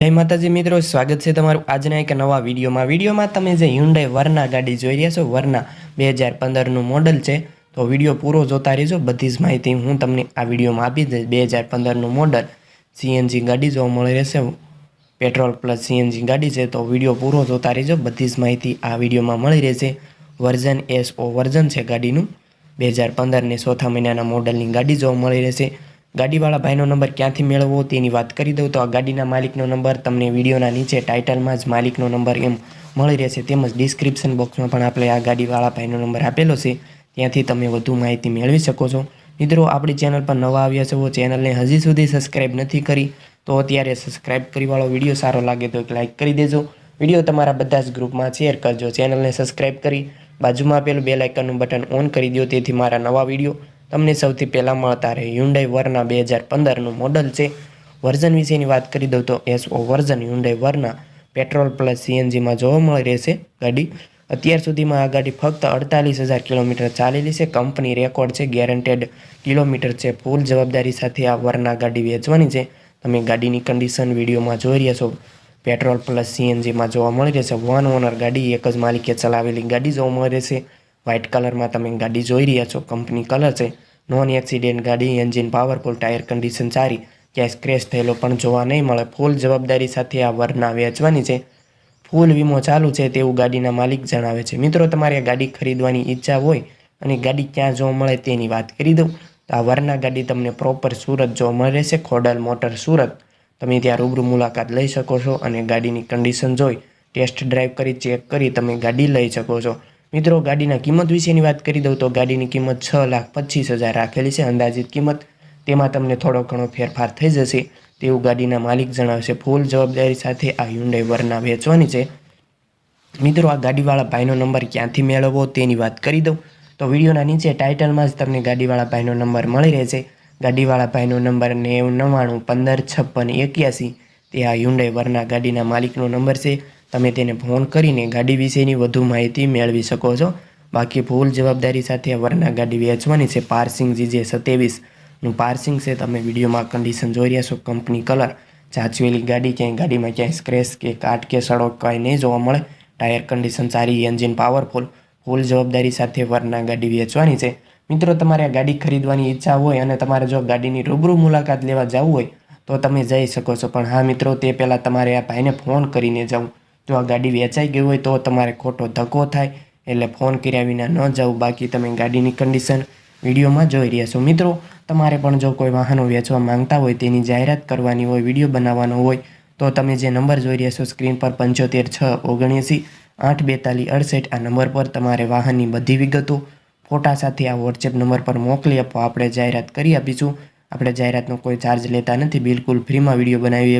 જય માતાજી મિત્રો, સ્વાગત છે તમારું આજના એક નવા વિડીયોમાં. વિડીયોમાં તમે જે હ્યુન્ડાઈ વરના ગાડી જોઈ રહ્યા છો વરના બે હજાર પંદરનું મોડલ છે, તો વીડિયો પૂરો જોતા રહેજો. બધી જ માહિતી હું તમને આ વિડીયોમાં આપી દઈશ. બે હજાર પંદરનું મોડલ સીએનજી ગાડી જોવા મળી રહેશે. પેટ્રોલ પ્લસ સીએનજી ગાડી છે, તો વીડિયો પૂરો જોતા રહેજો. બધી જ માહિતી આ વિડીયોમાં મળી રહેશે. વર્ઝન એસ ઓ વર્ઝન છે ગાડીનું. બે હજાર પંદરને ચોથા મહિનાના મોડલની ગાડી જોવા મળી રહેશે. ગાડીવાળા ભાઈનો નંબર ક્યાંથી મેળવવો તેની વાત કરી દઉં તો આ ગાડીના માલિકનો નંબર તમને વિડીયોના નીચે ટાઇટલમાં જ માલિકનો નંબર એમ મળી રહેશે. તેમજ ડિસ્ક્રિપ્શન બોક્સમાં પણ આપણે આ ગાડીવાળા ભાઈનો નંબર આપેલો છે. ત્યાંથી તમે વધુ માહિતી મેળવી શકો છો. મિત્રો, આપણી ચેનલ પર નવા આવ્યા છો, ચેનલને હજી સુધી સબસ્ક્રાઈબ નથી કરી, તો અત્યારે સબસ્ક્રાઇબ કરી વાળો વીડિયો સારો લાગે તો એક લાઇક કરી દેજો. વીડિયો તમારા બધા જ ગ્રુપમાં શેર કરજો. ચેનલને સબસ્ક્રાઈબ કરી બાજુમાં આપેલું બે લાઇકનનું બટન ઓન કરી દો, તેથી મારા નવા વીડિયો તમને સૌથી પહેલાં મળતા રહે. હ્યુન્ડાઈ વરના બે હજાર પંદરનું મોડલ છે. વર્ઝન વિશેની વાત કરી દઉં તો S O version Hyundai Verna petrol plus સીએનજીમાં જોવા મળી રહેશે ગાડી. અત્યાર સુધીમાં આ ગાડી ફક્ત અડતાલીસ હજાર કિલોમીટર ચાલેલી છે. કંપની રેકોર્ડ છે ગેરંટેડ કિલોમીટર છે. ફૂલ જવાબદારી સાથે આ વરના ગાડી વેચવાની છે. તમે ગાડીની કન્ડિશન વિડીયોમાં જોઈ રહ્યા છો. પેટ્રોલ પ્લસ સીએનજીમાં જોવા મળી રહેશે. વન ઓનર ગાડી, એક જ માલિકે ચલાવેલી ગાડી જોવા મળી રહેશે. વ્હાઇટ કલરમાં તમે ગાડી જોઈ રહ્યા છો. કંપની કલર છે. નોન એક્સિડેન્ટ ગાડી એન્જિન પાવરફુલ ટાયર કન્ડિશન સારી. ક્યાંય સ્ક્રેચ થયેલો પણ જોવા નહીં મળે. ફૂલ જવાબદારી સાથે આ વરના વેચવાની છે. ફૂલ વીમો ચાલુ છે તેવું ગાડીના માલિક જણાવે છે. મિત્રો, તમારે આ ગાડી ખરીદવાની ઈચ્છા હોય અને ગાડી ક્યાં જોવા મળે તેની વાત કરી દઉં. તો આ વરના ગાડી તમને પ્રોપર સુરત જોવા મળે રહેશે ખોડલ મોટર સુરત. તમે ત્યાં રૂબરૂ મુલાકાત લઈ શકો છો અને ગાડીની કન્ડિશન જોઈ. ટેસ્ટ ડ્રાઈવ કરી ચેક કરી તમે ગાડી લઈ શકો છો. મિત્રો, ગાડીના કિંમત વિશેની વાત કરી દઉં તો ગાડીની કિંમત છ લાખ પચીસ હજાર રાખેલી છે. અંદાજિત કિંમત તેમાં તમને થોડો ઘણો ફેરફાર થઈ જશે તેવું ગાડીના માલિક જણાવશે. ફૂલ જવાબદારી સાથે આ હ્યુન્ડાઈ વરના વેચવાની છે. મિત્રો, આ ગાડીવાળા ભાઈનો નંબર ક્યાંથી મેળવવો તેની વાત કરી દઉં. તો વિડીયોના નીચે ટાઇટલમાં જ તમને ગાડીવાળા ભાઈનો નંબર મળી રહેશે. ગાડીવાળા ભાઈનો નંબર નેવું, નવ્વાણું, પંદર, છપ્પન, એક્યાસી. તે આ હ્યુન્ડાઈ વરના ગાડીના માલિકનો નંબર છે. તમે તેને ફોન કરીને ગાડી વિશેની વધુ માહિતી મેળવી શકો છો. બાકી ફૂલ જવાબદારી સાથે વરના ગાડી વેચવાની છે પાર્સિંગ જીજે સત્યાવીસનું પાર્સિંગ છે, તમે વિડીયોમાં કન્ડિશન જોઈ રહ્યા છો, કંપની કલર ચાચવેલી ગાડી ક્યાંય ગાડીમાં ક્યાંય સ્ક્રેચ કે કાટ કે સડો કાંઈ નહીં જોવા મળે. ટાયર કન્ડિશન સારી એન્જિન પાવરફુલ ફૂલ જવાબદારી સાથે વરના ગાડી વેચવાની છે. મિત્રો, તમારે આ ગાડી ખરીદવાની ઈચ્છા હોય અને તમારે જો ગાડીની રૂબરૂ મુલાકાત લેવા જવું હોય, તો તમે જઈ શકો છો. પણ હા મિત્રો, તે પહેલાં તમારે આ ભાઈને ફોન કરીને જવું. જો આ ગાડી વેચાઈ ગઈ હોય તો તમારે ખોટો ધક્કો થાય, એટલે ફોન કર્યા વિના ન જવું. બાકી તમે ગાડીની કન્ડિશન વિડીયોમાં જોઈ રહ્યા છો. મિત્રો, તમારે પણ જો કોઈ વાહનો વેચવા માંગતા હોય, તેની જાહેરાત કરવાની હોય, વીડિયો બનાવવાનો હોય, તો તમે જે નંબર જોઈ રહ્યા છો, સ્ક્રીન પર પંચોતેર છ ઓગણએંસી આઠ બેતાલીસ અડસઠ, આ નંબર પર તમારે વાહનની બધી વિગતો, ફોટા સાથે આ વોટ્સએપ નંબર પર મોકલી આપો. આપણે જાહેરાત કરી આપીશું. આપણે જાહેરાતનો કોઈ ચાર્જ લેતા નથી. બિલકુલ ફ્રીમાં વીડિયો બનાવી